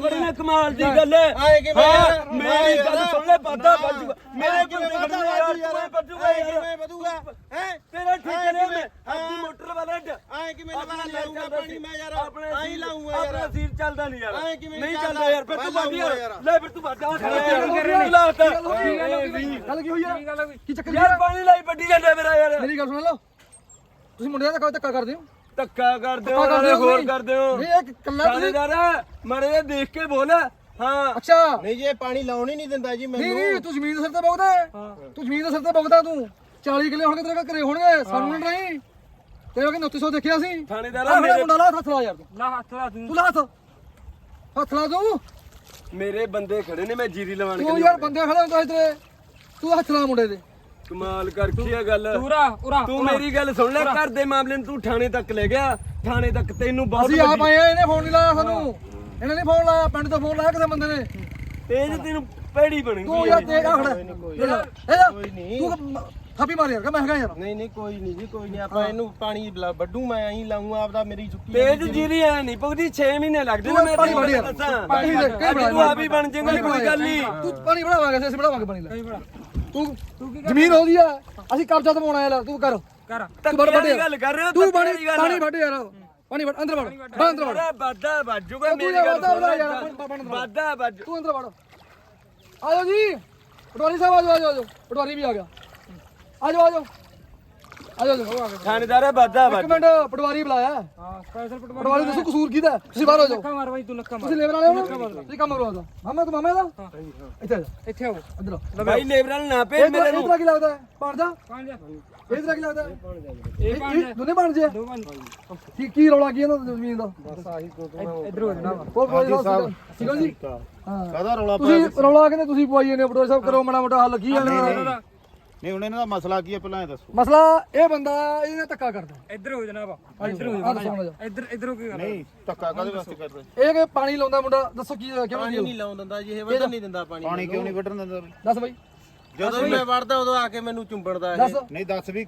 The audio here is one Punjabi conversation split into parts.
ਖੜੇ ਨੇ ਕਮਾਲ ਦੀ ਗੱਲ ਹੈ। ਆਏ ਕਿਵੇਂ ਹਾਂ, ਯਾਰ? ਮੇਰੀ ਆਏ ਗੱਲ ਯਾਰ। ਸੁਣ ਲੈ ਬਾਦਾ ਬਾਜੂਗਾ ਮੇਰੇ ਕਿਵੇਂ ਬੰਦੇ ਵਧਦਾ ਖੜੇ ਨੇ ਯਾਰ ਯਾਰ? ਤੂੰ ਵਧੂਗਾ ਆਏ ਯਾਰ। ਕਿਵੇਂ ਵਧੂਗਾ? ਹੈ ਤੇਰਾ ਠੇਕੇ ਨੇ ਕਿਵੇਂ? ਆਪਣੀ ਮੋਟਰ ਵਾਲਾ ਆਏ ਕਿਵੇਂ ਲਵਾ? ਲਾਉਂਗਾ ਪਾਣੀ ਮੈਂ ਯਾਰ। ਆਪਣੇ ਆਈ ਲਾਉਂਗਾ ਆਪਣਾ ਯਾਰ। ਸੀਰ ਚੱਲਦਾ ਨਹੀਂ ਯਾਰ। ਆਏਂ ਕਿਵੇਂ ਨਹੀਂ ਚੱਲਦਾ? ਚੱਲਦਾ ਯਾਰ ਫਿਰ ਤੂੰ ਮੈਂ ਲਾਊਂਗਾ ਯਾਰ। ਯਾਰ। ਲੈ ਫਿਰ ਤੂੰ ਵੱਢ ਆ। ਗੱਲ ਕੀ ਹੋਈ ਆ? ਕੀ ਚੱਕਰ ਯਾਰ ਪਾਣੀ ਲਾਈ ਵੱਡੀ ਜਾਂਦਾ ਮੇਰਾ ਯਾਰ। ਮੇਰੀ ਗੱਲ ਸੁਣ ਲਓ। ਤੁਸੀਂ ਮੁੰਡਿਆਂ ਦਾ ਕੋਈ ਧੱਕਾ ਕਰਦੇ ਹੋ? ਧੱਕਾ ਕਰਦੇ ਹੋ ਧੱਕਾ ਨਾਲੇ ਕਰਦੇ ਹੋ ਹੋਰ? ਕਰਦੇ ਹੋ ਨਹੀਂ ਇਹ ਕੱਲਾ ਤੁਸੀਂ ਥਾਣੇਦਾਰ ਮੜੇ ਜਿਹਾ ਦੇਖ ਕੇ ਬੋਲ। ਹਾਂ। ਅੱਛਾ। ਨਹੀਂ ਜੇ ਪਾਣੀ ਲਾਉਣ ਹੀ ਨਹੀਂ ਦਿੰਦਾ ਜੀ ਨਹੀਂ ਮੈਨੂੰ। ਨਹੀਂ ਤੂੰ ਜ਼ਮੀਨ ਦੇ ਸਿਰ ਤੇ ਬੋਗਦਾ ਹੈ। ਤੂੰ ਜ਼ਮੀਨ ਦੇ ਸਿਰ ਤੇ ਬੋਗਦਾ ਤੂੰ। 40 ਕਿੱਲੇ ਹੋਣਗੇ ਤੇਰੇ ਕੋਲ ਘਰੇ ਹੋਣਗੇ। ਸਾਨੂੰ ਨਹੀਂ ਰਹੀ ਤੇਰੇ ਕੋਲ 2900 ਦੇਖਿਆ ਸੀ। ਥਾਣੇਦਾਰ ਮੇਰਾ ਮੇਰੇ ਮੁੰਡਾ ਲਾ ਹੱਥ ਲਾ ਯਾਰ ਤੂੰ। ਲਾ ਹੱਥ ਲਾ ਤੂੰ। ਤੂੰ ਲਾ ਹੱਥ। ਹੱਥ ਲਾ ਤੂੰ। ਮੇਰੇ ਬੰਦੇ ਖੜੇ ਨੇ ਮੈਂ ਜੀਰੀ ਲਵਾਣ ਤੂੰ ਕੇ ਯਾਰ ਬੰਦੇ ਖੜੇ ਹੁੰਦੇ ਤੇਰੇ। ਤੂੰ ਹੱਥ ਲਾ ਮੁੰਡੇ ਦੇ। ਕਮਾਲ ਕਰਖੀ ਆ ਗੱਲ। ਉਰਾ ਉਰਾ ਤੂੰ ਮੇਰੀ ਗੱਲ ਸੁਣ ਲੈ ਘਰ ਦੇ ਮਾਮਲੇ ਨੂੰ ਤੂੰ ਥਾਣੇ ਤੱਕ ਲੈ ਗਿਆ। ਥਾਣੇ ਤੱਕ ਤੈਨੂੰ ਬਹੁਤ ਅਸੀਂ ਆਪ ਆਏ ਆ ਇਹਨੇ ਫੋਨ ਨਹੀਂ ਲਾਇਆ ਸਾਨੂੰ। ਇਹਨੇ ਨਹੀਂ ਫੋਨ ਲਾਇਆ ਪਿੰਡ ਤੋਂ ਫੋਨ ਲਾਇਆ ਕਿਸੇ ਬੰਦੇ ਨੇ। ਤੇਜ ਤੈਨੂੰ ਪੈੜੀ ਬਣ ਤੂੰ ਯਾਰ ਦੇਖ ਆ ਖੜਾ। ਕੋਈ ਕੋਈ ਨਹੀਂ। ਤੂੰ ਥਾਪੀ ਮਾਰ ਯਾਰ ਕਿ ਮੈਂ ਹੈਗਾ ਯਾਰ। ਨਹੀਂ ਨਹੀਂ ਕੋਈ ਨਹੀਂ ਜੀ ਕੋਈ ਨਹੀਂ। ਆਪਾਂ ਇਹਨੂੰ ਪਾਣੀ ਵੱਢੂ ਮੈਂ ਐਂ ਲਾਉਂਗਾ ਆਪਦਾ ਮੇਰੀ ਛੁੱਟੀ ਤੇਜ ਜੀਰੀ ਐ ਨਹੀਂ ਪੁੱਗਦੀ 6 ਮਹੀਨੇ ਲੱਗਦੇ ਨੇ ਤੂੰ ਪਾਣੀ ਮੇਰੇ ਯਾਰ। ਪਾਣੀ ਦੇ ਕੇ ਅੱਜ ਤੂੰ ਆਪ ਹੀ ਬਣ ਜਾਏਗਾ ਕੋਈ ਗੱਲ ਨਹੀਂ। ਤੂੰ ਪਾਣੀ ਬਣਾਵਾਂਗੇ ਅਸੀਂ ਬਣਾਵਾਂਗੇ ਪਾਣੀ ਲੈ। ਤੂੰ ਜ਼ਮੀਨ ਉਹਦੀ ਆ। ਅਸੀਂ ਕਬਜ਼ਾ ਦਵਾਉਣਾ ਲੈ ਤੂੰ ਕਰ। ਕਰ। ਤੂੰ ਬੜ ਗੱਲ ਕਰ ਰਹੇ ਤੂੰ ਪਾਣੀ। ਪਾਣੀ ਵੱਢ ਯਾਰ ਪਾਣੀ ਵੱਢ ਅੰਦਰ ਵੜ। ਵੜ ਅੰਦਰ ਵੜ। ਵਾਦਾ ਵੱਜੂਗਾ ਮੇਰੀ ਯਾਰ ਗੱਲ ਯਾਰ। ਵਾਦਾ ਵੱਜ ਤੂੰ ਅੰਦਰ ਵੜ। ਆਜੋ ਜੀ। ਪਟਵਾਰੀ ਸਾਹਿਬ ਆਜੋ ਆਜੋ ਆਜੋ ਪਟਵਾਰੀ ਵੀ ਆ ਗਿਆ। ਆਜੋ ਆਜੋ ਆਜੋ ਆਜੋ ਥਾਣੇਦਾਰ ਹੈ ਵਾਦਾ ਇੱਕ ਮਿੰਟ ਪਟਵਾਰੀ ਬੁਲਾਇਆ। ਹੈ। ਹਾਂ ਸਪੈਸ਼ਲ ਪਟਵਾਰੀ ਪਟਵਾਰੀ ਦੱਸੋ ਕਸੂਰ ਕਿਹਦਾ ਹੈ? ਤੁਸੀਂ ਬਾਹਰ ਹੋ ਜਾਓ ਲੱਖਾਂ ਮਾਰ ਬਾਈ ਤੂੰ ਲੱਖਾਂ ਮਾਰ ਤੁਸੀਂ ਲੇਬਰ ਵਾਲੇ ਹੋ? ਨਾ ਤੁਸੀਂ ਕੰਮ ਕਰਵਾ ਦੋ ਮਾਮਾ ਤੂੰ ਮਾਮਾ ਦਾ ਇੱਥੇ ਆ ਜਾ। ਇੱਥੇ ਆਓ। ਇੱਧਰ ਆ। ਭਾਈ ਲੇਬਰਲ ਨਾ ਪੇ ਇਹ ਮੇਰੇ ਤੇਰਾ ਇਹ ਤੇਰਾ ਕੀ ਲੱਗਦਾ? ਹੈ ਬਣ ਜਾ। ਪਾਣ ਜਾ। ਇਹ ਤੇਰਾ ਕੀ ਲੱਗਦਾ? ਹੈ ਇਹ ਇਹ- ਪਾਣ ਇਹ ਦੋਨੇ ਬਣ ਜੇ? ਦੋ ਕੀ ਕੀ ਰੌਲਾ ਕੀ ਇਹਨਾਂ ਦਾ ਜ਼ਮੀਨ ਦਾ? ਇਧਰ ਹੋ ਜਾਣਾ ਹੋਰ ਕੋਈ ਸਾਹਿਬ। ਠੀਕ ਹੋ ਜੀ? ਹਾਂ। ਕਾਹਦਾ ਰੌਲਾ ਤੁਸੀਂ ਰੌਲਾ ਕਹਿੰਦੇ ਤੁਸੀਂ ਪਵਾਈ ਨੇ ਪਟਵਾਰੀ ਸਾਹਿਬ ਕਰੋ ਮਾੜਾ ਮੋਟਾ ਹੱਲ ਕੀ ਹੈ ਨਹੀਂ ਹੁਣ ਇਹਨਾਂ ਦਾ ਮਸਲਾ ਕੀ ਹੈ ਪਹਿਲਾਂ ਇਹ ਦੱਸੋ। ਮਸਲਾ ਇਹ ਬੰਦਾ ਇਹਨੇ ਧੱਕਾ ਕਰਦਾ। ਇੱਧਰ ਹੋ ਜਨਾਬ। ਇੱਧਰ ਹੋ ਮਾੜਾ ਇੱਧਰ ਇੱਧਰ ਹੋ ਕੇ ਕਰ। ਨਹੀਂ ਧੱਕਾ ਕਾਹਦੇ ਵਾਸਤੇ ਕਰਦੇ। ਇਹ ਕਿ ਪਾਣੀ ਲਾਉਂਦਾ ਮੁੰਡਾ ਦੱਸੋ ਕੀ ਕਿਉਂ ਪਾਣੀ ਨਹੀਂ ਲਾਉਣ ਦਿੰਦਾ ਜੀ ਇਹ ਵਧਣ ਨਹੀਂ ਦਿੰਦਾ ਪਾਣੀ। ਪਾਣੀ ਕਿਉਂ ਨਹੀਂ ਕੱਢਣ ਦਿੰਦਾ? ਦੱਸ ਬਾਈ। ਜਦੋਂ ਵੀ ਮੈਂ ਵੜਦਾ ਉਦੋਂ ਆ ਕੇ ਮੈਨੂੰ ਚੁੰਬੜਦਾ ਇਹ। ਦੱਸ। ਨਹੀਂ ਦੱਸ ਵੀ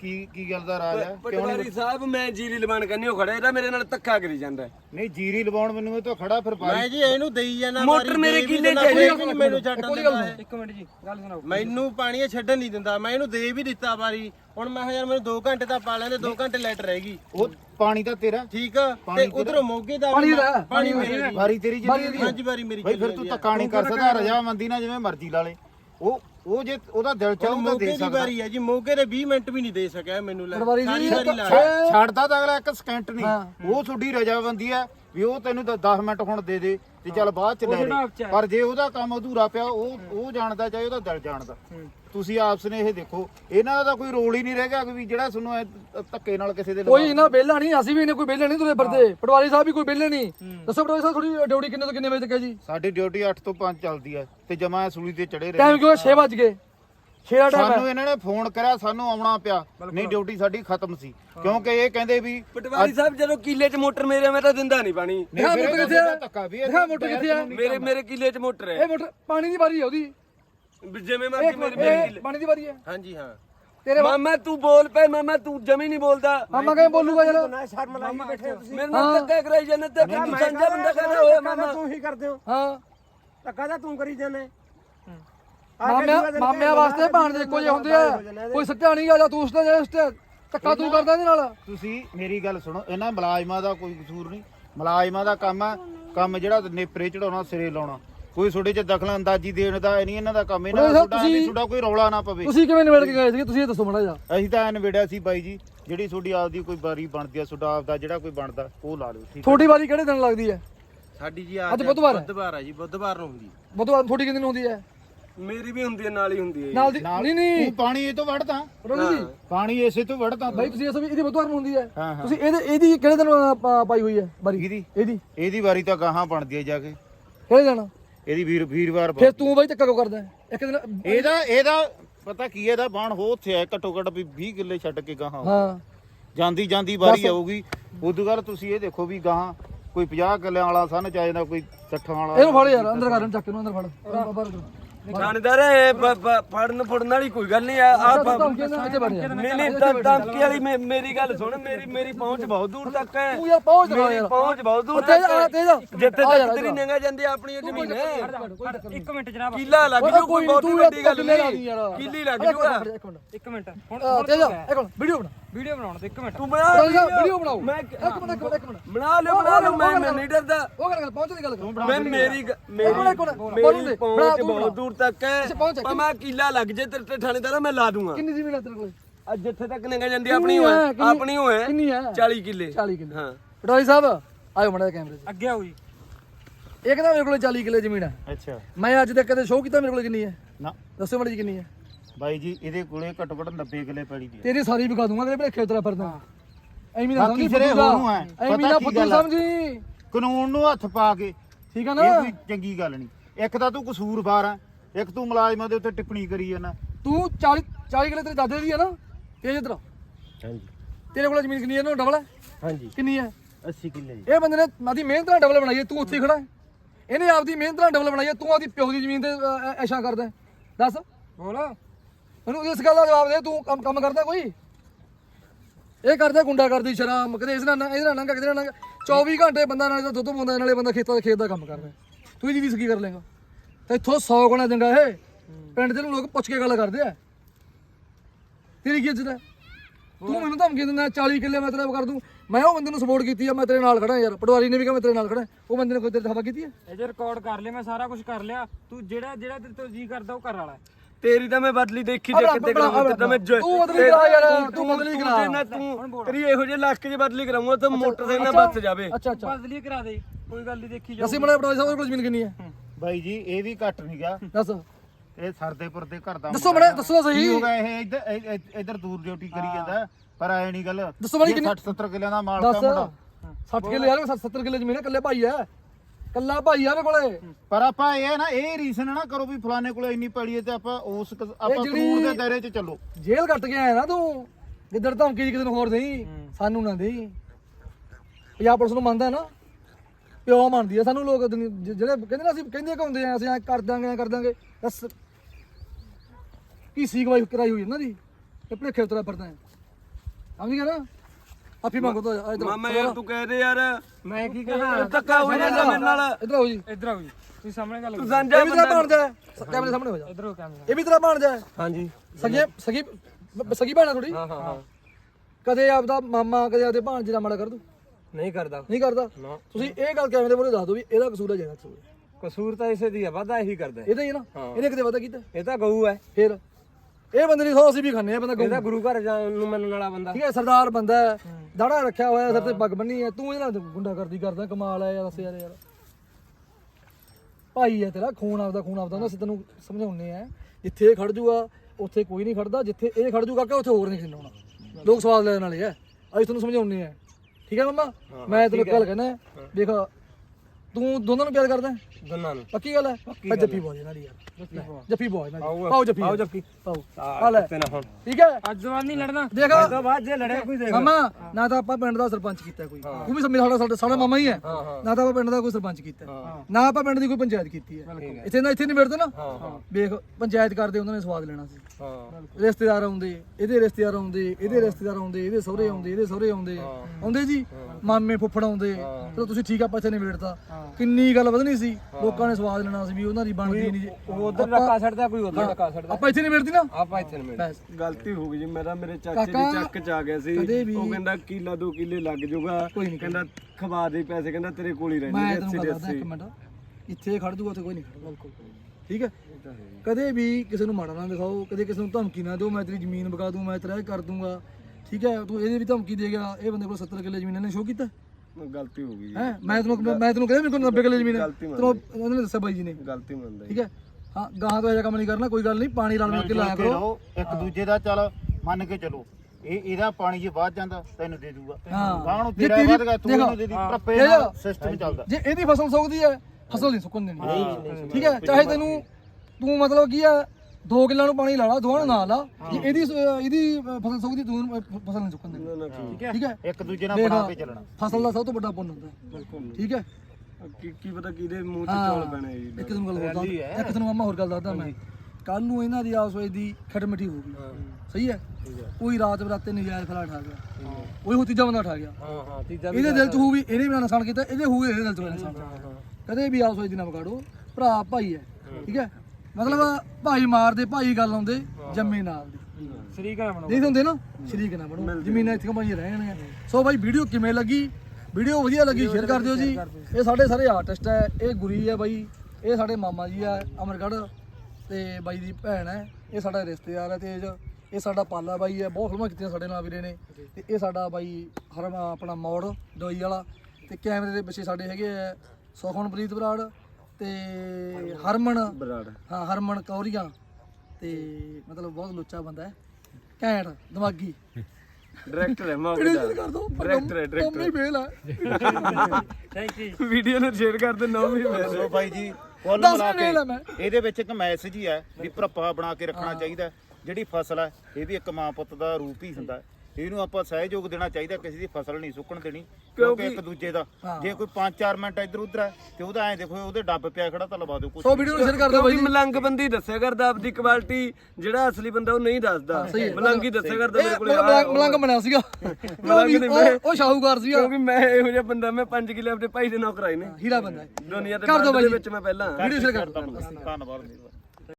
ਕੀ ਕੀ ਗੱਲ ਦਾ ਰਾਜ ਹੈ? ਪਟਵਾਰੀ ਸਾਹਿਬ ਮੈਂ ਜੀਰੀ ਲਵਾਣ ਕਰਨੀ ਉਹ ਖੜਾ ਇਹਦਾ ਮੇਰੇ ਨਾਲ ਧੱਕਾ ਕਰੀ ਜਾਂਦਾ ਹੈ। ਨਹੀਂ ਜੀਰੀ ਲਵਾਉਣ ਮੈਨੂੰ ਇਹ ਤਾਂ ਖੜਾ ਫਿਰ ਬਾਈ ਮੈਂ ਜੀ ਇਹਨੂੰ ਦੇਈ ਜਾਣਾ ਮੋਟਰ ਮੇਰੇ ਕਿੱਲੇ ਚ ਹੈ। ਮੈਨੂੰ ਛੱਡਣ ਦਿੰਦਾ। ਇੱਕ ਮਿੰਟ ਜੀ ਗੱਲ ਸੁਣਾਓ ਮੈਨੂੰ ਪਾਣੀ ਇਹ ਛੱਡਣ ਨਹੀਂ ਦਿੰਦਾ ਮੈਂ ਇਹਨੂੰ ਦੇ ਵੀ ਦਿੱਤਾ ਵਾਰੀ। ਹੁਣ ਮੈਂ ਕਿਹਾ ਯਾਰ ਮੈਨੂੰ 2 ਘੰਟੇ ਤਾਂ ਪਾ ਲੈਂਦੇ 2 ਘੰਟੇ ਲੈਟ ਰਹੇਗੀ ਉਹ ਪਾਣੀ ਤਾਂ ਤੇਰਾ। ਠੀਕ ਆ ਤੇ ਉਧਰੋਂ ਮੋਗੇ ਦਾ ਪਾਣੀ ਦਾ ਪਾਣੀ ਮੇਰੀ ਵਾਰੀ ਤੇਰੀ ਜਿੰਨੀ ਹਾਂਜੀ ਵਾਰੀ ਮੇਰੀ ਬਈ ਫਿਰ ਤੂੰ ਧੱਕਾ ਨਹੀਂ ਕਰ ਸਕਦਾ ਰਜਾਮੰਦੀ ਨਾਲ ਜਿਵੇਂ ਮਰਜ਼ੀ ਲਾ ਲੇ। ਉਹ ਉਹ ਜੇ ਉਹਦਾ ਦਿਲ ਚਾਹੂ ਤਾਂ ਮੋਗੇ ਦੇ ਦੀ ਸਕਦਾ। ਵਾਰੀ ਹੈ ਜੀ ਮੋਗੇ ਦੇ 20 ਮਿੰਟ ਵੀ ਨਹੀਂ ਦੇ ਸਕਿਆ ਮੈਨੂੰ ਲੈ ਪਟਵਾਰੀ ਸਾਰੀ ਵਾਰੀ ਲਾ ਛੱਡਦਾ ਤਾਂ ਅਗਲਾ ਇੱਕ ਸਕਿੰਟ ਨਹੀਂ ਉਹ ਤੁਹਾਡੀ ਰਜਾਮੰਦੀ ਹੈ ਵੀ ਉਹ ਤੈਨੂੰ 10 ਮਿੰਟ ਹੁਣ ਦੇ ਦੇ ਤੇ ਚੱਲ ਬਾਅਦ ਚ ਲੈ। ਪਰ ਜੇ ਉਹਦਾ ਕੰਮ ਅਧੂਰਾ ਪਿਆ ਉਹ ਉਹ ਜਾਣਦਾ ਚਾਹੇ ਉਹਦਾ ਦਿਲ ਜਾਣਦਾ। ਤੁਸੀਂ ਆਪਸ ਨੇ ਇਹ ਦੇਖੋ। ਇਹਨਾਂ ਦਾ ਤਾਂ ਕੋਈ ਰੋਲ ਹੀ ਨਹੀਂ ਰਹਿ ਗਿਆ ਵੀ ਜਿਹੜਾ ਤੁਹਾਨੂੰ ਐ ਧੱਕੇ ਨਾਲ ਕਿਸੇ ਦੇ ਕੋਈ ਇਹਨਾਂ ਬੇਲਾ ਨਹੀਂ ਅਸੀਂ ਵੀ ਇਹਨੇ ਕੋਈ ਬੇਲੇ ਨਹੀਂ ਤੁਰੇ ਫਿਰਦੇ। ਪਟਵਾਰੀ ਸਾਹਿਬ ਵੀ ਕੋਈ ਬੇਲੇ ਨਹੀਂ। ਦੱਸੋ ਪਟਵਾਰੀ ਸਾਹਿਬ ਥੋੜੀ ਡਿਊਟੀ ਕਿੰਨੇ ਤੋਂ ਕਿੰਨੇ ਵਜੇ ਤੱਕ ਹੈ ਜੀ? ਸਾਡੀ ਡਿਊਟੀ 8 ਤੋਂ 5 ਚੱਲਦੀ ਹੈ ਤੇ ਜਮਾ ਸੂਲੀ ਤੇ ਚੜੇ ਰਹੇ ਟਾਈਮ ਕਿਉਂ 6 ਵਜ ਗਏ। 6 ਦਾ ਟਾਈਮ ਹੈ। ਸਾਨੂੰ ਇਹਨਾਂ ਨੇ ਫੋਨ ਕਰਿਆ ਸਾਨੂੰ ਆਉਣਾ ਪਿਆ। ਨਹੀਂ ਡਿਊਟੀ ਸਾਡੀ ਖਤਮ ਸੀ। ਕਿਉਂਕਿ ਇਹ ਕਹਿੰਦੇ ਵੀ ਪਟਵਾਰੀ ਸਾਹਿਬ ਜਦੋਂ ਕਿੱਲੇ 'ਚ ਮੋਟਰ ਮੇਰੇ ਮੈਂ ਤਾਂ ਦਿੰਦਾ ਨਹੀਂ ਪਾਣੀ। ਦਿਖਾ ਫਿਰ ਮੋਟਰ ਇਹਦਾ ਕਿੱਥੇ ਆ? ਧੱਕਾ ਵੀ ਇਹ ਦਿਖਾ ਮੋਟਰ ਕਿੱਥੇ ਆ? ਮੇਰੇ ਮੇਰੇ ਕਿੱਲੇ 'ਚ ਮੋਟਰ ਹੈ। ਇਹ ਮੋਟਰ ਪਾਣੀ ਦੀ ਵਾਰੀ ਉਹਦੀ। ਵੀ ਜਿਵੇਂ ਮਰਜ਼ੀ ਮੇਰੇ ਮੇਰੇ ਦੀ ਵਾਰੀ ਹੈ। ਹਾਂਜੀ ਹਾਂ। ਤੇਰੇ ਮਾਮਾ ਤੂੰ ਬੋਲ ਪਏ ਮਾਮਾ ਤੂੰ ਜਮੀ ਨਹੀਂ ਬੋਲਦਾ। ਮਾਮਾ ਕਿਵੇਂ ਬੋਲੂਗਾ ਯਾਰ ਮੇਰੇ ਨਾਲ ਧੱਕਾ ਕਰਾਈ ਜਾਂਦੇ ਤੇ ਤੂੰ ਸੰਜਾ ਬੰਦਾ ਕਹਿੰਦਾ ਹੋਇਆ ਮਾਮਾ। ਹੀ ਕਰਦੇ ਹੋ। ਹਾਂ। ਧੱਕਾ ਤਾਂ ਤੂੰ ਕਰੀ ਜਾਂਦੇ। ਮਾਮਿਆਂ ਮਾਮਿਆਂ ਵਾਸਤੇ ਭਾਣ ਦੇ ਇੱਕੋ ਜਿਹੇ ਹੁੰਦੇ ਆ। ਕੋਈ ਸੱਚਾ ਨਹੀਂ ਗਾ ਜਾਂ ਤੂੰ ਉਸ ਤੇ ਉਸ ਤੇ ਧੱਕਾ ਤੂੰ ਕਰਦਾ ਇਹਦੇ ਨਾਲ। ਤੁਸੀਂ ਮੇਰੀ ਗੱਲ ਸੁਣੋ ਇਹਨਾਂ ਮੁਲਾਜ਼ਮਾਂ ਦਾ ਕੋਈ ਕਸੂਰ ਨਹੀਂ। ਮੁਲਾਜ਼ਮਾਂ ਦਾ ਕੰਮ ਹੈ ਕੰਮ ਜਿਹੜਾ ਨੇਪਰੇ ਚੜਾਉਣਾ ਸਿਰੇ ਲਾਉਣਾ। ਕੋਈ ਤੁਹਾਡੇ ਚ ਦਖਲ ਅੰਦਾਜ਼ੀ ਦੇਣ ਦਾ ਨਹੀਂ ਇਹਨਾਂ ਦਾ ਕੰਮ ਇਹਨਾਂ ਦਾ ਤੁਹਾਡਾ ਨਹੀਂ ਤੁਹਾਡਾ ਕੋਈ ਰੌਲਾ ਨਾ ਪਵੇ। ਤੁਸੀਂ ਕਿਵੇਂ ਨਿਬੜ ਕੇ ਗਏ ਸੀ ਤੁਸੀਂ ਇਹ ਦੱਸੋ ਮੜਾ ਜਾ ਅਸੀਂ ਤਾਂ ਐਨ ਵਿੜਿਆ ਸੀ ਬਾਈ ਜੀ ਜਿਹੜੀ ਤੁਹਾਡੀ ਆਪਦੀ ਕੋਈ ਬਾਰੀ ਬਣਦੀ ਆ ਤੁਹਾਡਾ ਆਪਦਾ ਜਿਹੜਾ ਕੋਈ ਬਣਦਾ ਉਹ ਲਾ ਲਓ ਠੀਕ ਹੈ ਤੁਹਾਡੀ ਵਾਰੀ ਕਿਹੜੇ ਦਿਨ ਲੱਗਦੀ ਹੈ? ਸਾਡੀ ਜੀ ਅੱਜ ਬੁੱਧਵਾਰ ਹੈ। ਬੁੱਧਵਾਰ ਆ ਜੀ ਬੁੱਧਵਾਰ ਨੂੰ ਹੁੰਦੀ ਬੁੱਧਵਾਰ ਤੁਹਾਡੀ ਕਿੰਨੇ ਨੂੰ ਹੁੰਦੀ ਹੈ? ਮੇਰੀ ਵੀ ਹੁੰਦੀ ਹੈ ਨਾਲ ਹੀ ਹੁੰਦੀ ਹੈ ਨਾਲ ਦੀ ਨਹੀਂ ਨਹੀਂ। ਤੂੰ ਪਾਣੀ ਇਹ ਤੋਂ ਵੜਦਾ ਰੋਣੀ ਜੀ। ਪਾਣੀ ਇਸੇ ਤੋਂ ਵੜਦਾ ਭਾਈ ਤੁਸੀਂ ਇਹ ਸਭ ਇਹਦੀ ਬੁੱਧਵਾਰ ਨੂੰ ਹੁੰਦੀ ਹੈ। ਹਾਂ ਹਾਂ। ਤੁਸੀਂ ਇਹਦੇ ਇਹਦੀ ਕਿਹੜੇ ਦਿਨ ਪਾਈ ਹੋਈ ਹੈ ਵਾਰੀ? ਇਹਦੀ? ਇਹਦੀ। ਇਹਦੀ ਵਾਰੀ ਤਾਂ ਗਾਹਾਂ ਬਣਦੀ ਹੈ ਜਾ ਕੇ। ਕਿਹੜੇ ਦਿਨ? ਇਹਦੀ ਵੀਰ ਵੀਰਵਾਰ ਫਿਰ ਤੂੰ ਬਾਈ ਧੱਕਾ ਕਿਉਂ ਕਰਦਾ। ਹੈ? ਇੱਕ ਦਿਨ ਇਹਦਾ ਇਹਦਾ ਪਤਾ ਕੀ ਹੈ ਇਹਦਾ ਬਾਣ ਹੋ ਉੱਥੇ ਹੈ ਘੱਟੋ ਘੱਟ ਵੀ 20 ਕਿੱਲੇ ਛੱਡ ਕੇ ਗਾਹਾਂ ਹਾਂ। ਜਾਂਦੀ ਜਾਂਦੀ ਵਾਰੀ ਆਊਗੀ। ਉਦੋਂ ਗੱਲ ਤੁਸੀਂ ਇਹ ਦੇਖੋ ਵੀ ਗਾਹਾਂ ਕੋਈ 50 ਕਿੱਲਿਆਂ ਵਾਲਾ ਸਨ ਚਾਹੇ ਨਾ ਕੋਈ 60 ਵਾਲਾ ਇਹਨੂੰ ਫੜ ਯਾਰ ਅੰਦਰ ਕਰਨ ਚੱਕ ਇਹਨੂੰ ਅੰਦਰ ਫੜ। ਬਾਬਾ ਥਾਣੇਦਾਰ ਇਹ ਬ- ਬ- ਫੜਨ ਫੜਨ ਵਾਲੀ ਕੋਈ ਗੱਲ ਨਹੀਂ ਆ ਜਾ। ਨਹੀਂ ਨਹੀਂ ਤਾਂ ਧਮਕੀ ਵਾਲੀ ਮੇ- ਮੇਰੀ ਗੱਲ ਸੁਣ ਮੇਰੀ ਮੇਰੀ ਪਹੁੰਚ ਬਹੁਤ ਦੂਰ ਤੱਕ ਹੈ। ਤੂੰ ਯਾਰ ਪਹੁੰਚ ਜਾ ਮੇਰੀ ਯਾਰ। ਪਹੁੰਚ ਬਹੁਤ ਦੂਰ ਉੱਥੇ ਤੱਕ ਜਾ ਹੈ। ਤੇ ਜਾ। ਜਿੱਥੇ ਆ ਯਾਰ, ਤੱਕ ਤੇਰੀ ਨਿਗਾਹ ਜਾਂਦੀ ਆ ਆਪਣੀ ਉਹ ਜ਼ਮੀਨ ਹੈ ਇੱਕ ਮਿੰਟ ਜਨਾਬ ਕਿੱਲਾ ਲੱਗ ਜੂ ਕੋਈ ਬਹੁਤੀ ਵੱਡੀ ਗੱਲ ਨਹੀਂ। ਕਿੱਲੀ ਲੱਗ ਮਿੰਟ, ਇੱਕ ਮਿੰਟ ਹੁਣ ਆ, ਤੇ ਜਾ ਇੱਕ ਮਿੰਟ ਵੀਡੀਓ ਬਣਾ। ਵੀਡੀਓ ਬਣਾਉਣ ਤੇ ਇੱਕ ਮਿੰਟ। ਤੂੰ ਬਣਾ ਚੱਲ ਜਾ ਵੀਡੀਓ। ਬਣਾਓ। ਮੈਂ ਇੱਕ ਮਿੰਟ ਇੱਕ ਮਿੰਟ ਇੱਕ ਮਿੰਟ। ਬਣਾ ਲਿਓ ਬਣਾ ਲਿਓ ਮੈਂ ਮੈਂ ਨਹੀਂ ਡਰਦਾ ਉਹ ਗੱਲ ਕਰ ਪਹੁੰਚ ਦੀ ਗੱਲ ਕਰ। ਮੈਂ ਮੇਰੀ ਗ- ਇੱਕ ਮਿੰਟ, ਇੱਕ ਮਿੰਟ, ਮੇਰੀ ਬੋਲਣ ਮੇਰੀ ਦੇ। ਪਹੁੰਚ ਬਣਾ, ਤੂੰ ਬਹੁਤ। ਦੂਰ ਤੱਕ ਅੱਛਾ, ਪਹੁੰਚ ਹੈ ਜਾ। ਕਿੱਲਾ ਲੱਗ ਜੇ ਤੇਰੇ ਤੇ ਥਾਣੇਦਾਰ ਮੈਂ ਲਾ ਦੂੰਗਾ। ਕਿੰਨੀ ਜ਼ਮੀਨ ਹੈ ਤੇਰੇ ਕੋਲ? ਅੱਜ ਜਿੱਥੇ ਤੱਕ ਨਿਗਾਹ ਜਾਂਦੀ ਆਪਣੀ ਕਿੰਨੀ ਹੋਏ। ਹੈ? ਕਿੰਨੀ- ਆਪਣੀ ਹੋਏ। ਕਿੰਨੀ ਹੈ? 40 ਕਿੱਲੇ। 40 ਕਿੱਲੇ। ਹਾਂ। ਪਟਵਾਰੀ ਸਾਹਿਬ ਆਇਓ ਮੜਾ ਕੈਮਰੇ 'ਚ। ਅੱਗੇ ਆਓ ਜੀ। ਇਹ ਕਹਿੰਦਾ ਮੇਰੇ ਕੋਲ 40 ਕਿੱਲੇ ਜ਼ਮੀਨ ਹੈ। ਅੱਛਾ। ਮੈਂ ਅੱਜ ਤੱਕ ਕਦੇ ਸ਼ੋਅ ਕੀਤਾ ਮੇਰੇ ਕੋਲ ਕਿੰਨੀ ਹੈ? ਨਾ। ਦੱਸੋ ਮੜੀ ਕਿੰਨੀ ਹੈ। ਬਾਈ ਜੀ ਇਹਦੇ ਕੋਲੇ ਘੱਟੋ ਘੱਟ 90 ਕਿੱਲੇ ਪੈੜੀ ਦੀ ਹੈ। ਤੇਰੀ ਸਾਰੀ ਵਿਕਾ ਦੂੰਗਾ ਤੇਰੇ ਭੇਖੇ ਉਤਰਾ ਫਿਰਦਾ ਐਵੇਂ ਨਾ ਬਾਕੀ ਸਮਝੀ ਸਿਰੇ ਫੁੱਦੂ ਦਾ। ਹੋਰ ਨੂੰ ਹੈ। ਐਵੇਂ ਪਤਾ ਨਾ ਕੀ ਫੁੱਦੂ ਗੱਲ ਆ? ਸਮਝੀ। ਕਾਨੂੰਨ ਨੂੰ ਹੱਥ ਪਾ ਕੇ ਠੀਕ ਆ ਨਾ? ਇਹ ਕੋਈ ਚੰਗੀ ਗੱਲ ਨਹੀਂ। ਇੱਕ ਤਾਂ ਤੂੰ ਕਸੂਰਵਾਰ ਆ। ਇੱਕ ਤੂੰ ਮੁਲਾਜ਼ਮਾਂ ਦੇ ਉੱਤੇ ਟਿੱਪਣੀ ਕਰੀ ਜਾਂਦਾ। ਤੂੰ 40 40 ਕਿੱਲੇ ਤੇਰੇ ਦਾਦੇ ਦੀ ਹੈ ਨਾ? ਤੇਜ ਇਧਰ ਹਾਂਜੀ। ਤੇਰੇ ਕੋਲ ਜ਼ਮੀਨ ਕਿੰਨੀ ਹੈ ਨਾ ਡਬਲ ਹੈ ਹਾਂਜੀ। ਕਿੰਨੀ ਹੈ 80 ਕਿੱਲੇ ਜੀ। ਇਹ ਬੰਦੇ ਨੇ ਆਪਦੀ ਮਿਹਨਤ ਨਾਲ ਡਬਲ ਬਣਾਈ ਹੈ ਤੂੰ ਉੱਥੇ ਹੀ ਖੜਾ ਹੈ। ਇਹਨੇ ਆਪਦੀ ਮਿਹਨਤ ਨਾਲ ਡਬਲ ਬਣਾਈ ਹੈ ਤੂੰ ਆਪਦੀ ਪਿਓ ਦੀ ਜ਼ਮੀਨ ਤੇ ਅ, ਅ, ਐਸ਼ਾ ਕਰਦਾ ਹੈ। ਦੱਸ। ਬੋਲ। ਮੈਨੂੰ ਇਸ ਗੱਲ ਦਾ ਜਵਾਬ ਦੇ ਤੂੰ ਕੰਮ ਕੰਮ ਕਰਦਾ ਕੋਈ? ਇਹ ਕਰਦਾ ਗੁੰਡਾ ਕਰਦੀ ਸ਼ਰਾਮ ਕਦੇ ਇਸ ਨਾਲ ਇਹਦੇ ਨਾਲ ਨੰਗਾ ਕਿਤੇ ਨਾਲ ਨੰਗਾ 24 ਘੰਟੇ ਬੰਦਾ ਨਾਲੇ ਤਾਂ ਦੁੱਧ ਪਾਉਂਦਾ ਨਾਲੇ ਬੰਦਾ ਖੇਤਾਂ ਦੇ ਖੇਤ ਦਾ ਕੰਮ ਕਰਦਾ। ਤੂੰ ਇਹਦੀ ਵੀ ਕੀ ਕਰ ਲੇਗਾ। ਤੇ ਇੱਥੋਂ 100 ਗੁਣਾ ਚੰਗਾ ਇਹ। ਪਿੰਡ ਦੇ ਲੋਕ ਪੁੱਛ ਕੇ ਗੱਲ ਕਰਦੇ ਆ। ਤੇਰੀ ਕੀ ਇੱਜ਼ਤ ਹੈ? ਤੂੰ ਮੈਨੂੰ ਧਮਕੀ ਦਿੰਦਾ 40 ਕਿੱਲੇ ਮੈਂ ਤੇਰੇ ਕਰ ਦੂੰ। ਮੈਂ ਉਹ ਬੰਦੇ ਨੂੰ ਸਪੋਰਟ ਕੀਤੀ ਆ ਮੈਂ ਤੇਰੇ ਨਾਲ ਖੜਾ ਯਾਰ। ਪਟਵਾਰੀ ਨੇ ਵੀ ਕਿਹਾ ਮੈਂ ਤੇਰੇ ਨਾਲ ਖੜਾ ਉਹ ਬੰਦੇ ਨੇ ਕੋਈ ਤੇਰੇ ਹਵਾ ਕੀਤੀ ਹੈ ਇਹ ਜੇ ਰਿਕਾਰਡ ਕਰ ਲਿਆ ਮੈਂ ਸਾਰਾ ਕੁਝ ਕਰ ਲਿਆ। ਤੂੰ ਜਿਹੜਾ ਜਿਹੜਾ ਤੇਰੇ ਤੋਂ ਜੀ ਕਰਦਾ ਉਹ ਕਰ ਵਾਲਾ। ਤੇਰੀ ਤਾਂ ਮੈਂ ਬਦਲੀ ਦੇਖੀ ਜੇ ਕਿਤੇ ਕਰਾਉਂਗਾ ਤਾਂ ਮੈਂ ਜ- ਤੂੰ ਬਦਲੀ ਕਰਾ ਯਾਰ ਤੂੰ ਬਦਲੀ ਤੂੰ ਕਰਾ। ਜੇ ਨਾ ਤੂੰ ਤੇਰੀ ਇਹੋ ਜਿਹੇ ਲੱਖ 'ਚ ਬਦਲੀ ਕਰਾਉਂਗਾ ਤਾਂ ਮੋਟਰਸਾਈਕਲ ਨਾਲ ਬੱਸ ਜਾਵੇ। ਅੱਛਾ ਅੱਛਾ। ਬਦਲੀ ਕਰਾ ਦੇ ਕੋਈ ਗੱਲ ਨਹੀਂ ਦੇਖੀ ਜਾ ਅਸੀਂ ਬੜਾ ਪਟਵਾਰੀ ਸਾਹਿਬ ਕੋਲ ਜ਼ਮੀਨ ਕਿੰਨੀ ਹੈ? ਬਾਈ ਜੀ ਇਹ ਵੀ ਘੱਟ ਨਹੀਂ ਗਿਆ ਦੱਸ। ਇਹ ਸਰਦੇਪੁਰ ਦੇ ਘਰ ਦਾ ਦੱਸੋ ਬੜਾ। ਦੱਸੋ ਕੀ ਸਹੀ ਹੋ ਗਿਆ ਇਹ? ਇੱਧਰ ਇੱਧਰ ਦੂਰ ਡਿਊਟੀ ਕਰੀ ਜਾਂਦਾ ਪਰ ਐ ਨਹੀਂ ਗੱਲ। ਦੱਸੋ ਬੜੀ ਕਿੰਨੀ 60 70 ਕਿੱਲਿਆਂ ਦਾ ਮਾਲਕ ਆ ਮੁੰਡਾ। 60 ਕਿੱਲੇ ਯਾਰ 70 ਕਿੱਲੇ ਜ਼ਮੀਨ ਹੈ ਕੱਲੇ ਭਾਈ ਹੈ ਕੱਲਾ ਭਾਈ ਆ ਮੇਰੇ ਕੋਲੇ। ਪਰ ਆਪਾਂ ਇਹ ਨਾ ਇਹ ਰੀਸਨ ਨਾ ਕਰੋ ਵੀ ਫਲਾਣੇ ਕੋਲੇ ਇੰਨੀ ਪੈੜੀ ਹੈ ਤੇ ਆਪਾਂ ਉਸ ਕ- ਆਪਾਂ ਜਿਹੜੀ- ਕਾਨੂੰਨ ਦੇ ਦਾਇਰੇ 'ਚ ਚੱਲੋ। ਜੇਲ੍ਹ ਕੱਟ ਕੇ ਆਇਆ ਨਾ ਤੂੰ ਗਿੱਦੜ ਧਮਕੀ ਜੀ ਕਿਸੇ ਨੂੰ ਹੋਰ ਦੇਈ ਸਾਨੂੰ ਨਾ ਦੇਈ। ਪੰਜਾਬ ਪੁਲਿਸ ਨੂੰ ਮੰਨਦਾ ਨਾ ਪਿਓ ਮੰਨਦੀ ਆ ਸਾਨੂੰ ਲੋਕ ਦੁਨੀ- ਜ- ਜਿਹੜੇ ਕਹਿੰਦੇ ਨਾ ਅਸੀਂ ਕਹਿੰਦੇ ਕਹੁੰਦੇ ਆ ਅਸੀਂ ਐ ਕਰ ਦਾਂਗੇ ਐ ਕਰ ਦਾਂਗੇ ਦੱਸ ਕੀ ਸੀਗਵਾਈ ਕਰਾਈ ਹੋਈ ਇਹਨਾਂ ਦੀ ਇਹ ਭਲੇਖੇ ਉਤਰਾ ਫਿਰਦਾ ਹੈ। ਸਮਝ ਗਿਆ ਨਾ? ਆਪੀ ਮੰਗੋ ਤਾਂ ਇਧਰ ਮਾਮਾ ਯਾਰ ਤੂੰ ਕਹਿ ਦੇ ਯਾਰ। ਮੈਂ ਕੀ ਕਹਾਂ ਧੱਕਾ ਹੋ ਜਾਂਦਾ ਮੇਰੇ ਨਾਲ। ਇਧਰ ਆਓ ਜੀ। ਇੱਧਰ ਆਓ ਜੀ। ਤੁਸੀਂ ਸਾਹਮਣੇ ਗੱਲ ਤੂੰ ਕਰੋ। ਤੇਰਾ ਬੰਦਾ। ਬਣ ਜਾ ਕੈਮਰੇ ਸਾਹਮਣੇ ਹੋ ਜਾ। ਇੱਧਰ ਹੋ ਕੈਮਰਾ ਇਹ ਵੀ ਤੇਰਾ ਬਣ ਜਾ ਹਾਂਜੀ। ਸਗੀ ਸਗੀ ਸਗੀ ਭੈਣਾ ਥੋੜੀ ਹਾਂ ਹਾਂ ਹਾਂ। ਕਦੇ ਆਪਦਾ ਮਾਮਾ ਕਦੇ ਆਪਦੇ ਭਾਣਜੇ ਦਾ ਮਾੜਾ ਕਰ ਦੂ? ਨਹੀਂ ਕਰਦਾ। ਨਹੀਂ ਕਰਦਾ? ਤੁਸੀਂ ਇਹ ਗੱਲ ਕੈਮਰੇ ਮੂਹਰੇ ਦੱਸ ਦਿਓ ਵੀ ਇਹਦਾ ਕਸੂਰ ਹੈ ਜਿਹੜਾ ਕਸੂਰ ਹੈ। ਕਸੂਰ ਤਾਂ ਇਸੇ ਦੀ ਆ ਵਾਦਾ ਇਹੀ ਕਰਦਾ ਇਹਦਾ ਹੀ ਹੈ ਨਾ? ਇਹਨੇ ਕਿਤੇ ਵਾਦਾ ਕੀਤਾ? ਇਹ ਤਾਂ ਗਊ ਹੈ। ਫਿਰ? ਇਹ ਬੰਦੇ ਦੀ ਸੌ ਅਸੀਂ ਵੀ ਖਾਂਦੇ ਆ ਬੰਦਾ ਇਹ ਤਾਂ ਗਊ ਗੁਰੂ ਘਰ ਜਾਣ ਨੂੰ ਮੰਨਣ ਵਾਲਾ ਬੰਦਾ। ਠੀਕ ਹੈ ਸਰਦਾਰ ਬੰਦਾ ਹੈ। ਦਾੜਾ ਰੱਖਿਆ ਹੋਇਆ ਸਿਰ ਤੇ ਪੱਗ ਬੰਨੀ ਹੈ। ਤੂੰ ਇਹਦੇ ਨਾਲ ਗੁੰਡਾ ਕਰਦੀ ਕਰਦਾ ਕਮਾਲ ਹੈ ਯਾਰ ਦੱਸ ਯਾਰ ਯਾਰ। ਭਾਈ ਹੈ ਤੇਰਾ ਖੂਨ ਆਪਦਾ ਖੂਨ ਆਪਦਾ ਅਸੀਂ ਤੈਨੂੰ ਸਮਝਾਉਨੇ ਆ ਜਿੱਥੇ ਇਹ ਖੜ ਜੂਗਾ ਉੱਥੇ ਕੋਈ ਨਹੀਂ ਖੜਦਾ। ਜਿੱਥੇ ਇਹ ਖੜ ਜੂਗਾ ਕਿ ਉੱਥੇ ਹੋਰ ਨਹੀਂ ਖਿੰਡਾਉਣਾ ਲੋਕ ਸਵਾਦ ਲੈਣ ਵਾਲੇ ਆ। ਅਸੀਂ ਤੁਹਾਨੂੰ ਸਮਝਾਉਨੇ ਆ ਠੀਕ ਹੈ ਮਮਾ? ਮੈਂ ਤੈਨੂੰ ਇੱਕ ਗੱਲ ਕਹਿਣਾ ਦੇਖ ਤੂੰ ਦੋਨਾਂ ਨੂੰ ਪਿਆਰ ਕਰਦਾ? ਹੈ? ਦੋਨਾਂ ਨੂੰ। ਪੱਕੀ ਗੱਲ ਹੈ? ਪਰ ਜੱਫੀ ਪਾਓ ਇਹਨਾਂ ਦੀ ਯਾਰ। ਜੱਫੀ ਪਾਓ ਇਹਨਾਂ ਦੀ ਪਾਓ ਜੱਫੀ। ਆਓ ਜੱਫੀ। ਪਾਓ। ਆ ਲੈ। ਤੇ ਨਾ ਹੁਣ। ਠੀਕ ਹੈ? ਅੱਜ ਨਹੀਂ ਲੜਨਾ। ਦੇਖ। ਤੋਂ ਬਾਅਦ ਜੇ ਲੜਿਆ ਕੋਈ ਦੇਖ। ਮਾਮਾ ਨਾ ਤਾਂ ਆਪਾਂ ਪਿੰਡ ਦਾ ਸਰਪੰਚ ਕੀਤਾ ਕੋਈ। ਉਹ ਵੀ ਸਮੇਂ ਸਾਡਾ ਸਾਡਾ ਸਾਡਾ ਮਾਮਾ ਹੀ ਹੈ। ਨਾ ਤਾਂ ਆਪਾਂ ਪਿੰਡ ਦਾ ਕੋਈ ਸਰਪੰਚ ਕੀਤਾ। ਨਾ ਆਪਾਂ ਪਿੰਡ ਦੀ ਕੋਈ ਪੰਚਾਇਤ ਕੀਤੀ ਹੈ। ਇੱਥੇ ਨਾ ਇੱਥੇ ਨਹੀਂ ਮਿਲਦੇ ਨਾ ਵੇਖ ਪੰਚਾਇਤ ਕਰਦੇ ਉਹਨਾਂ ਨੇ ਸਵਾਦ ਲੈਣਾ ਸੀ। ਹਾਂ। ਰਿਸ਼ਤੇਦਾਰ ਆਉਂਦੇ ਇਹਦੇ ਰਿਸ਼ਤੇਦਾਰ ਆਉਂਦੇ ਇਹਦੇ ਰਿਸ਼ਤੇਦਾਰ ਆਉਂਦੇ ਇਹਦੇ ਸਹੁਰੇ ਆਉਂਦੇ ਇਹਦੇ ਸਹੁਰੇ ਆਉਂਦੇ। ਆਉਂਦੇ ਜੀ? ਮਾਮੇ ਫੁੱਫੜ ਆਉਂਦੇ। ਚਲੋ ਤੁਸੀਂ ਠੀਕ ਆ ਆਪਾਂ ਇੱਥੇ ਨਿਬੇੜਤਾ। ਕਿੰਨੀ ਗੱਲ ਵਧਣੀ ਸੀ? ਲੋਕਾਂ ਨੇ ਸਵਾਦ ਲੈਣਾ ਸੀ ਵੀ ਉਹਨਾਂ ਦੀ ਬਣਦੀ ਨਹੀਂ ਜੀ ਉਧਰ ਡੱਕਾ ਛੱਡਦਾ ਕੋਈ ਉਧਰ ਡੱਕਾ ਛੱਡਦਾ ਆਪਾਂ ਇੱਥੇ ਨਿਬੇੜਤੀ ਨਾ। ਆਪਾਂ ਇੱਥੇ ਨਹੀਂ ਬਸ। ਗਲਤੀ ਹੋ ਗਈ ਜੀ ਮੇਰਾ ਮੇਰੇ ਚਾਚੇ ਦੀ ਚੱਕ ਚ ਆ ਗਿਆ ਸੀ। ਉਹ ਕਹਿੰਦਾ ਕਿਲਾ ਦੋ ਕਿਲੇ ਲੱਗ ਜਾਊਗਾ। ਕੋਈ ਨਹੀਂ ਕਹਿੰਦਾ ਖਵਾ ਦੇ ਪੈਸੇ ਕਹਿੰਦਾ ਤੇਰੇ ਕੋਲ ਹੀ ਮੈਂ ਰਹਿੰਦੇ ਇੱਕ ਅੱਸੀ ਮਿੰਟ। ਇੱਥੇ ਖੜ ਜੂਗਾ ਉੱਥੇ ਕੋਈ ਨਹੀਂ ਖੜਦਾ। ਬਿਲਕੁਲ ਠੀਕ ਹੈ? ਕਦੇ ਵੀ ਕਿਸੇ ਨੂੰ ਮਾੜਾ ਨਾ ਦਿਖਾਓ ਕਦੇ ਕਿਸੇ ਨੂੰ ਧਮਕੀ ਨਾ ਦਿਓ ਮੈਂ ਤੇਰੀ ਜ਼ਮੀਨ ਵਿਕਾ ਦੂੰ ਮੈਂ ਤੇਰਾ ਇਹ ਕਰ ਦੂੰਗਾ। ਠੀਕ ਹੈ? ਤੂੰ ਇਹਦੇ ਵੀ ਧਮਕੀ ਦੇ ਗਿਆ ਇਹ ਬੰਦੇ ਕੋਲ 70 ਕਿੱਲੇ ਜ਼ਮੀਨ ਇਹਨੇ ਸ਼ੋਅ ਕੀਤਾ। ਗਲਤੀ ਹੋ ਗਈ ਜੀ। ਹੈ? ਮੈਂ ਤੈਨੂੰ ਮੈਂ ਤੈਨੂੰ ਕਹਿੰਦਾ ਮੇਰੇ ਕੋਲ 90 ਕਿੱਲੇ ਜ਼ਮੀਨ ਹੈ। ਗਲਤੀ ਮੰਨ ਤੈਨੂੰ ਉਹਨਾਂ ਨੇ ਦੱਸਿਆ ਬਾਈ ਜੀ ਨੇ। ਗਲਤੀ ਮੰਨਦਾ ਜੀ। ਠੀਕ ਹੈ? ਹਾਂ ਗਾਹਾਂ ਤੋਂ ਇਹ ਜਿਹਾ ਕੰਮ ਨਹੀਂ ਕਰਨਾ ਕੋਈ ਗੱਲ ਨਹੀਂ ਪਾਣੀ ਰਲ ਮਿਲ ਕੇ ਲਾਇਆ ਕੇ ਕਰੋ। ਰਹੋ। ਇੱਕ ਦੂਜੇ ਦਾ ਚੱਲ ਮੰਨ ਕੇ ਚੱਲੋ। ਇਹ ਇਹਦਾ ਪਾਣੀ ਜੇ ਬਾਅਦ ਜਾਂਦਾ ਤੈਨੂੰ ਦੇ ਦੂਗਾ। ਹਾਂ। ਗਾਹ ਨੂੰ ਜੇ ਤੇਰਾ ਤੇਰੀ- ਵੱਧ ਗਿਆ ਤੂੰ ਦੇਖੋ, ਇਹਨੂੰ ਦੇ ਦੀ। ਪ੍ਰਪੇ ਇਹ ਨਾਲ ਜੋ- ਸਿਸਟਮ ਚੱਲਦਾ। ਜੇ ਇਹਦੀ ਫਸਲ ਸੁੱਕਦੀ ਹੈ ਫਸਲ ਨਹੀਂ ਸੁੱਕਣ ਦੇਣੀ। ਠੀਕ ਹੈ? ਚਾਹੇ ਤੈਨੂੰ ਤੂੰ ਮਤਲਬ ਕੀ ਹੈ ਦੋ ਕਿੱਲਾਂ ਨੂੰ ਪਾਣੀ ਲਾ ਲਾ ਦੋਵਾਂ ਨੂੰ ਨਾ ਲਾ। ਜੇ ਇਹਦੀ ਇਹਦੀ ਫਸਲ ਸੁੱਕਦੀ ਤੂੰ ਫਸਲ ਨਹੀਂ ਸੁੱਕਣ ਦੇਣੀ। ਠੀਕ ਠੀਕ ਹੈ? ਇੱਕ ਦੂਜੇ ਨਾਲ ਦੇਖ, ਬਣਾ ਕੇ ਚੱਲਣਾ। ਫਸਲ ਦਾ ਸਭ ਤੋਂ ਵੱਡਾ ਪੁੰਨ ਹੁੰਦਾ। ਹੈ। ਠੀਕ ਹੈ? ਕੀ ਕੀ ਪਤਾ ਕਿਹਦੇ ਮੂੰਹ 'ਚ ਚੌਲ ਪੈਣੇ ਜੀ। ਇੱਕ ਦਿਨ ਗੱਲ ਹੋਰ ਦੱਸ ਇੱਕ ਦਿਨ ਮਾਮਾ ਹੋਰ ਗੱਲ ਦੱਸਦਾ ਮੈਂ। ਕੱਲ ਨੂੰ ਇਹਨਾਂ ਦੀ ਆਪਸ ਵਿੱਚ ਦੀ ਖਟਮਿੱਠੀ ਹੋ ਗਈ। ਸਹੀ ਹੈ? ਕੋਈ ਰਾਤ ਬਰਾਤੇ ਨਜਾਇਜ਼ ਫਲਾ ਠਾ ਗਿਆ। ਕੋਈ ਹੋ। ਤੀਜਾ ਬੰਦਾ ਠਾ ਗਿਆ। ਹਾਂ ਹਾਂ ਤੀਜਾ ਇਹਦੇ ਦਿਲ 'ਚ ਹੋਊ ਵੀ ਇਹਨੇ ਵੀ ਨੁਕਸਾਨ ਕੀਤਾ ਇਹਦੇ ਹੋਊ ਇਹਦੇ ਦਿਲ 'ਚ ਨੁਕਸਾਨ। ਕਦੇ ਵੀ ਆਪਸ ਵਿੱਚ ਦੀ ਨਾ ਵਿਗਾੜੋ। ਭਰਾ ਭਾਈ ਹੈ। ਠੀਕ ਹੈ? ਮਤਲਬ ਭਾਈ ਮਾਰਦੇ ਭਾਈ ਗੱਲ ਆਉਂਦੇ ਜੰਮੇ ਨਾਲ ਦੀ। ਸ਼ਰੀਕ ਨਾ ਬਣੋ ਨਹੀਂ ਹੁੰਦੇ ਨਾ? ਸ਼ਰੀਕ ਨਾ ਬਣੋ ਜ਼ਮੀਨਾਂ ਇੱਥੇ ਕੰਪਨੀ ਰਹਿਣਗੀਆਂ ਸੋ ਬਾਈ ਵੀਡੀਓ ਕਿਵੇਂ ਲੱਗੀ? ਵੀਡੀਓ ਵਧੀਆ ਲੱਗੀ ਸ਼ੇਅਰ ਕਰ ਦਿਓ ਜੀ। ਇਹ ਸਾਡੇ ਸਾਰੇ ਆਰਟਿਸਟ ਹੈ ਇਹ ਗੁਰੀ ਹੈ ਬਾਈ। ਇਹ ਸਾਡੇ ਮਾਮਾ ਜੀ ਆ ਅਮਰਗੜ੍ਹ। ਤੇ ਬਾਈ ਦੀ ਭੈਣ ਹੈ ਇਹ ਸਾਡਾ ਰਿਸ਼ਤੇਦਾਰ ਹੈ ਤੇਜ। ਇਹ ਸਾਡਾ ਪਾਲਾ ਬਾਈ ਹੈ ਬਹੁਤ ਫਿਲਮਾਂ ਕੀਤੀਆਂ ਸਾਡੇ ਨਾਲ ਵੀਰੇ ਨੇ। ਤੇ ਇਹ ਸਾਡਾ ਬਾਈ ਹਰਮ ਆਪਣਾ ਮੋੜ ਦਵਾਈ ਵਾਲਾ। ਤੇ ਕੈਮਰੇ ਦੇ ਪਿੱਛੇ ਸਾਡੇ ਹੈਗੇ ਆ ਸੁਖਮਨਪ੍ਰੀਤ ਬਰਾੜ। ਤੇ ਹਰਮਨ ਬਰਾੜ। ਹਾਂ ਹਰਮਨ ਕੌਰੀਆਂ ਤੇ ਮਤਲਬ ਬਹੁਤ ਲੁੱਚਾ ਬੰਦਾ ਹੈ। ਘੈਂਟ ਦਿਮਾਗੀ। ਡਾਇਰੈਕਟਰ ਹੈ ਮੌਕੇ ਵੀਡੀਓ ਦਾ ਕਰ ਦੋ ਡਾਇਰੈਕਟਰ ਹੈ ਮੰਮੀ ਫੇਲ ਹੈ ਥੈਂਕ ਯੂ ਵੀਡੀਓ ਨੂੰ ਸ਼ੇਅਰ ਕਰ ਦੇ ਨੌ ਵੀ ਮੈਂ ਸੋ ਬਾਈ ਜੀ ਕੁੱਲ ਮਿਲਾ ਨਹੀਂ। ਕੇ ਇਹਦੇ ਵਿੱਚ ਇੱਕ ਮੈਸੇਜ ਹੀ ਹੈ ਵੀ ਭਰਪਾ ਬਣਾ ਕੇ ਰੱਖਣਾ ਚਾਹੀਦਾ। ਜਿਹੜੀ ਫਸਲ ਹੈ ਇਹ ਵੀ ਇੱਕ ਮਾਂ ਪੁੱਤ ਦਾ ਰੂਪ ਹੀ ਹੁੰਦਾ ਹੈ। ਇਹਨੂੰ ਆਪਾਂ ਸਹਿਯੋਗ ਦੇਣਾ ਚਾਹੀਦਾ ਕਿਸੇ ਦੀ ਫਸਲ ਨਹੀਂ ਸੁੱਕਣ ਦੇਣੀ ਕਿਉਂਕਿ ਇੱਕ ਦੂਜੇ ਦਾ। ਜੇ ਕੋਈ 5-4 ਮਿੰਟ ਇੱਧਰ ਉੱਧਰ ਹੈ ਤੇ ਉਹਦਾ ਐਂ ਦੇਖੋ ਉਹਦੇ ਡੱਬ ਪਿਆ ਖੜਾ ਤਾਂ ਲਵਾ ਦਿਓ ਕੁਛ ਸੋ ਵੀਡੀਓ ਨੂੰ ਸ਼ੇਅਰ ਕਰ ਦਿਓ ਬਾਈ। ਮਲੰਗ ਬੰਦੀ ਦੱਸਿਆ ਕਰਦਾ ਆਪਦੀ ਕੁਆਲਿਟੀ ਜਿਹੜਾ ਅਸਲੀ ਬੰਦਾ ਉਹ ਨਹੀਂ ਦੱਸਦਾ। ਮਲੰਗ ਹੀ। ਦੱਸਿਆ ਕਰਦਾ ਮੇਰੇ ਕੋਲੇ ਮਲੰਗ ਮਲੰਗ ਬਣਿਆ ਸੀਗਾ। ਮਲੰਗ ਨਹੀਂ ਮੈਂ। ਉਹ- ਸ਼ਾਹੂਕਾਰ ਸੀਗਾ। ਕਿਉਂਕਿ ਮੈਂ ਇਹੋ ਜਿਹਾ ਬੰਦਾ ਮੈਂ 5 ਕਿੱਲੇ ਆਪਣੇ ਭਾਈ ਦੇ ਨੌਕਰਾਏ ਨੇ। ਹੀਰਾ ਬੰਦਾ ਦੁਨੀਆ ਦੇ। ਵਿੱਚ ਮੈਂ ਪਹਿਲਾਂ। ਵੀਡੀਓ ਸ਼ੇਅਰ ਕਰ ਦਿਓ। ਧੰਨਵਾਦ।